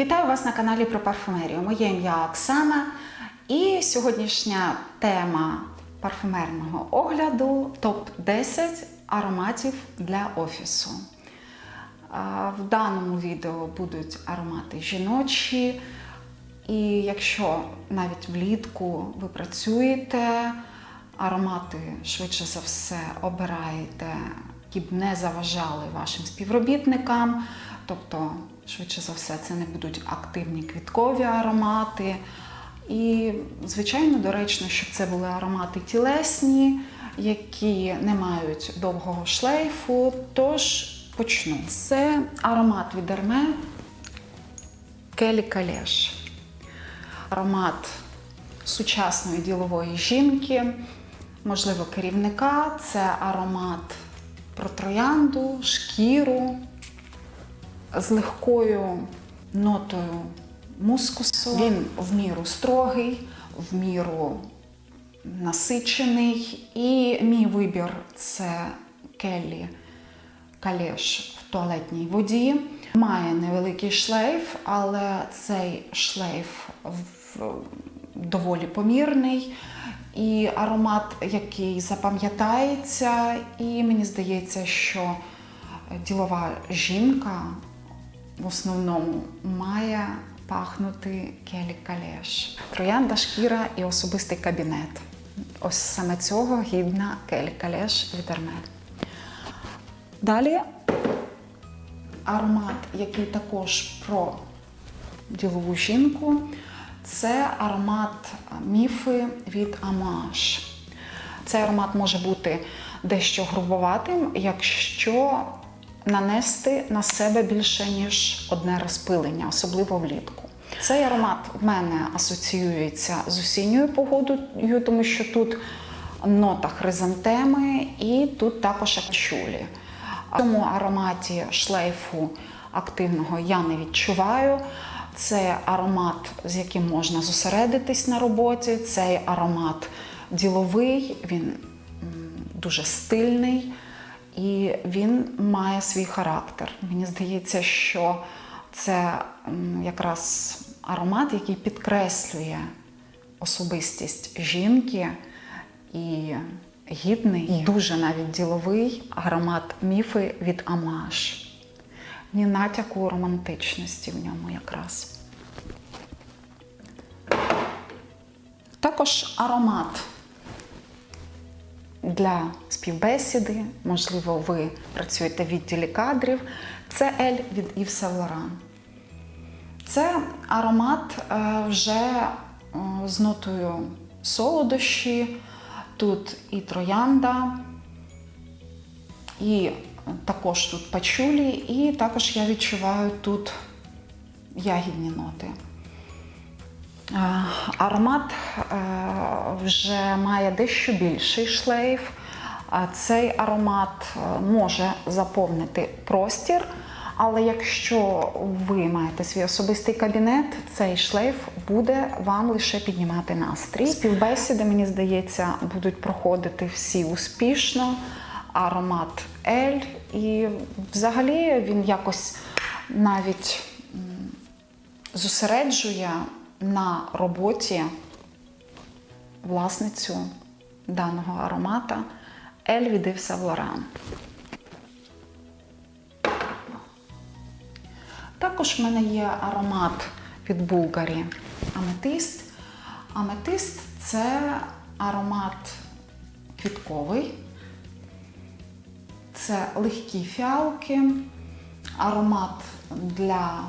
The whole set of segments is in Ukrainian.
Вітаю вас на каналі про парфумерію. Моє ім'я Оксана. І сьогоднішня тема парфумерного огляду топ-10 ароматів для офісу. В даному відео будуть аромати жіночі. І якщо навіть влітку ви працюєте, аромати швидше за все обираєте, які б не заважали вашим співробітникам. Тобто, швидше за все, це не будуть активні квіткові аромати. І, звичайно, доречно, щоб це були аромати тілесні, які не мають довгого шлейфу. Тож почну. Це аромат від Hermé Келі Калеш. Аромат сучасної ділової жінки, можливо, керівника. Це аромат про троянду, шкіру з легкою нотою мускусу. Він в міру строгий, в міру насичений. І мій вибір це Келлі Калеш в туалетній воді. Має невеликий шлейф, але цей шлейф доволі помірний. І аромат, який запам'ятається, і мені здається, що ділова жінка в основному має пахнути келі калеш. Троянда, шкіра і особистий кабінет. Ось саме цього гідна келі калеш від Hermé. Далі аромат, який також про ділову жінку, це аромат міфи від Амаш. Цей аромат може бути дещо грубоватим, якщо нанести на себе більше, ніж одне розпилення, особливо влітку. Цей аромат в мене асоціюється з осінньою погодою, тому що тут нота хризантеми і тут також акчулі. В цьому ароматі шлейфу активного я не відчуваю. Це аромат, з яким можна зосередитись на роботі. Цей аромат діловий, він дуже стильний і він має свій характер. Мені здається, що це якраз аромат, який підкреслює особистість жінки і гідний, дуже навіть діловий аромат міфи від Амаш. Ні натяку романтичності в ньому якраз. Також аромат для співбесіди, можливо, ви працюєте в відділі кадрів. Це Ель від Yves Saint. Це аромат е, вже е, з нотою солодощі. Тут і троянда, і також тут пачулі, і також я відчуваю тут ягідні ноти. Е, Аромат е, вже має дещо більший шлейф. Цей аромат е, може заповнити простір, але якщо ви маєте свій особистий кабінет, цей шлейф буде вам лише піднімати настрій. Співбесіди, мені здається, будуть проходити всі успішно. Аромат Ель, і взагалі він якось навіть зосереджує на роботі власницю даного аромата Ель від Yves Saint Laurent. Також в мене є аромат від Булгарі Аметист. Аметист це аромат квітковий, це легкі фіалки, аромат для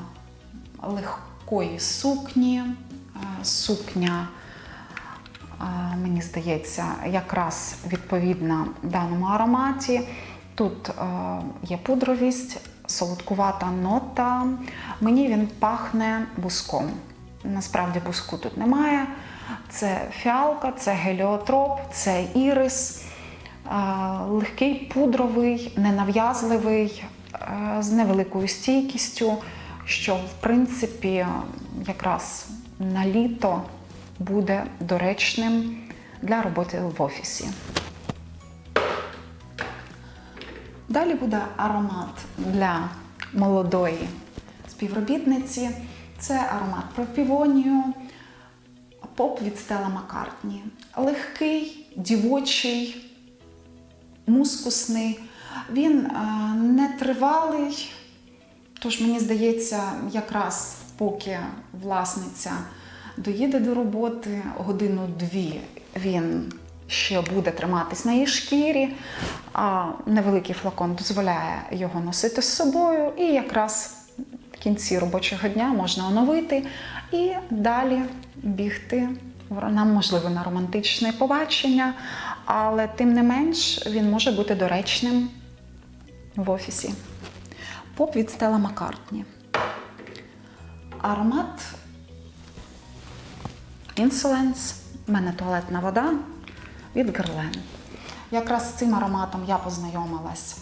легкої сукні. Е, Сукня, е, мені здається, якраз відповідна даному ароматі. Тут е, є пудровість, солодкувата нота. Мені він пахне буском. Насправді буску тут немає. Це фіалка, це геліотроп, це ірис. Легкий пудровий, ненав'язливий, е, з невеликою стійкістю, що в принципі якраз на літо буде доречним для роботи в офісі. Далі буде аромат для молодої співробітниці. Це аромат про півонію, поп від Стела Маккартні. Легкий, дівочий, мускусний. Він е, не тривалий, тож мені здається, якраз поки власниця доїде до роботи, годину-дві він ще буде триматись на її шкірі, а невеликий флакон дозволяє його носити з собою, і якраз в кінці робочого дня можна оновити і далі бігти. Нам можливо на романтичне побачення, але тим не менш він може бути доречним в офісі. Поп від Стела Маккартні. Аромат Insolence. У мене туалетна вода від Guerlain. Якраз з цим ароматом я познайомилась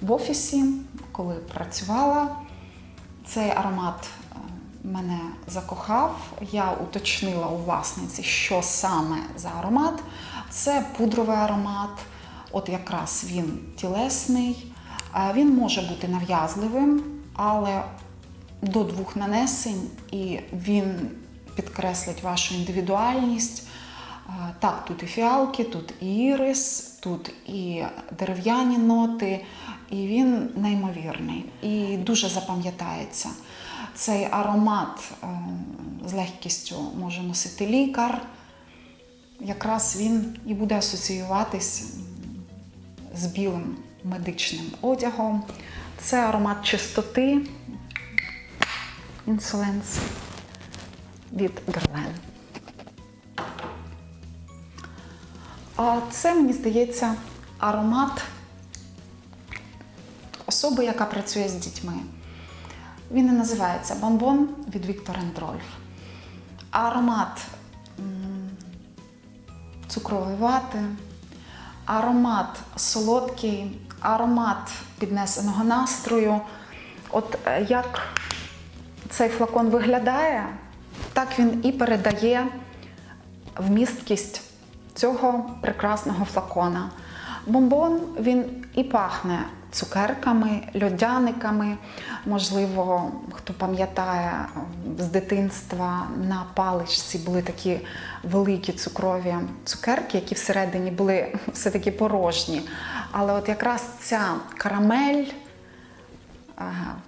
в офісі, коли працювала. Цей аромат е, мене закохав. Я уточнила у власниці, що саме за аромат. Це пудровий аромат, от якраз він тілесний. Він може бути нав'язливим, але до двох нанесень, і він підкреслить вашу індивідуальність. Так, тут і фіалки, тут і ірис, тут і дерев'яні ноти, і він неймовірний і дуже запам'ятається. Цей аромат е, з легкістю може носити лікар. Якраз він і буде асоціюватись з білим медичним одягом. Це аромат чистоти Insolence від Guerlain. А це, мені здається, аромат особи, яка працює з дітьми. Він і називається Бонбон від Віктор Ендрольф. Аромат цукрової вати, аромат солодкий, аромат піднесеного настрою. От е, як цей флакон виглядає, так він і передає вмісткість цього прекрасного флакона. Бомбон він і пахне цукерками, льодяниками. Можливо, хто пам'ятає з дитинства на паличці були такі великі цукрові цукерки, які всередині були все-таки порожні. Але от якраз ця карамель е,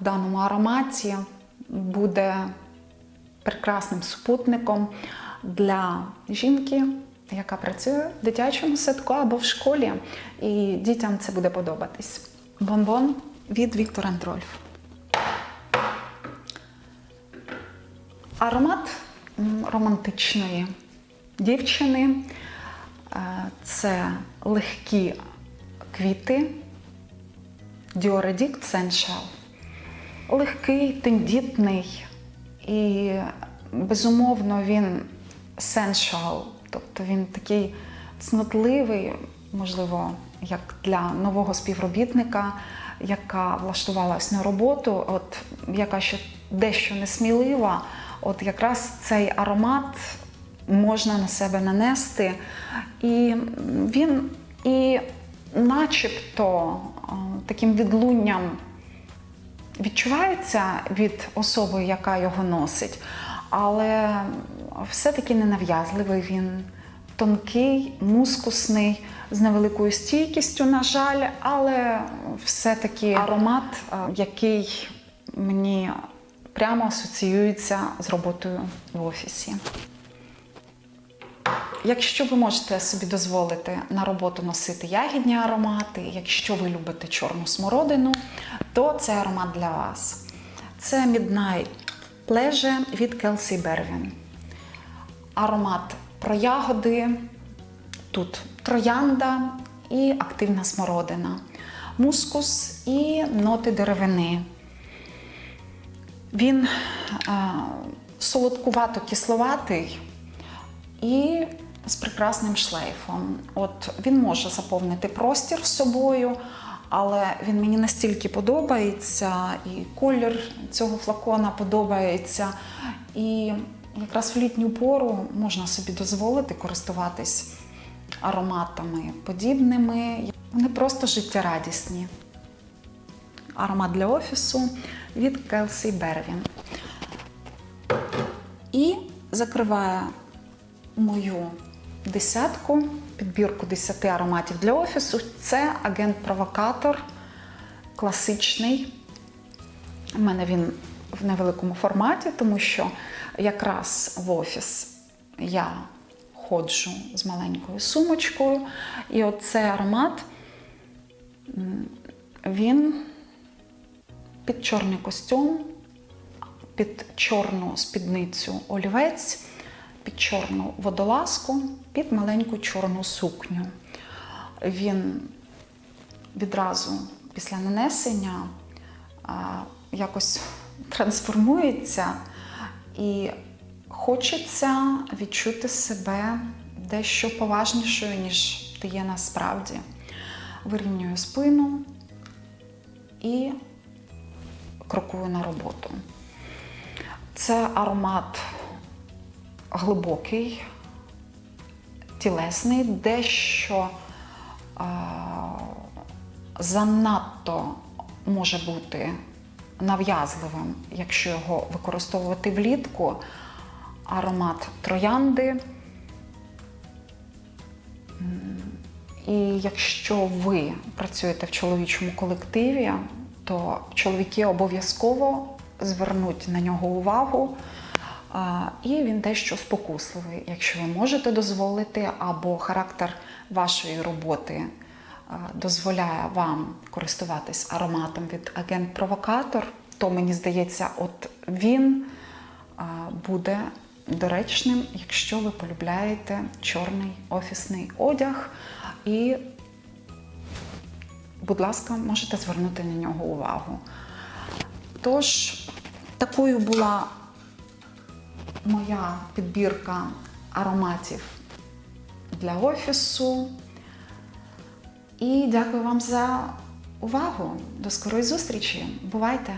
в даному ароматі буде прекрасним супутником для жінки, яка працює в дитячому садку або в школі, і дітям це буде подобатись. Бонбон від Віктор Андрольф. Аромат романтичної дівчини. Е, Це легкі квіти Dior Sensual. Легкий, тендітний і, безумовно, він sensual, тобто він такий цнотливий, можливо, як для нового співробітника, яка влаштувалась на роботу, от яка ще дещо несмілива, от якраз цей аромат можна на себе нанести. І він і начебто е, таким відлунням відчувається від особи, яка його носить, але все-таки ненав'язливий він. Тонкий, мускусний, з невеликою стійкістю, на жаль, але все-таки аромат, е, який мені прямо асоціюється з роботою в офісі. Якщо ви можете собі дозволити на роботу носити ягідні аромати, якщо ви любите чорну смородину, то це аромат для вас. Це Midnight Pleasure від Kelsey Berwin. Аромат про ягоди, тут троянда і активна смородина, мускус і ноти деревини. Він е, солодкувато-кисловатий і з прекрасним шлейфом. От він може заповнити простір з собою, але він мені настільки подобається, і колір цього флакона подобається. І якраз в літню пору можна собі дозволити користуватись ароматами подібними. Вони просто життєрадісні. Аромат для офісу від Kelsey Berwin. І закриває мою десятку, підбірку 10 ароматів для офісу. Це агент-провокатор класичний. У мене він в невеликому форматі, тому що якраз в офіс я ходжу з маленькою сумочкою. І оцей аромат він під чорний костюм, під чорну спідницю олівець, під чорну водолазку, під маленьку чорну сукню. Він відразу після нанесення якось трансформується і хочеться відчути себе дещо поважнішою, ніж ти є насправді. Вирівнюю спину і крокую на роботу. Це аромат глибокий, тілесний, дещо а, занадто може бути нав'язливим, якщо його використовувати влітку. Аромат троянди. І якщо ви працюєте в чоловічому колективі, то чоловіки обов'язково звернуть на нього увагу. І він дещо спокусливий, якщо ви можете дозволити, або характер вашої роботи дозволяє вам користуватись ароматом від агент-провокатор, то мені здається, от він буде доречним, якщо ви полюбляєте чорний офісний одяг. І, будь ласка, можете звернути на нього увагу. Тож, такою була моя підбірка ароматів для офісу. І дякую вам за увагу. До скорої зустрічі. Бувайте!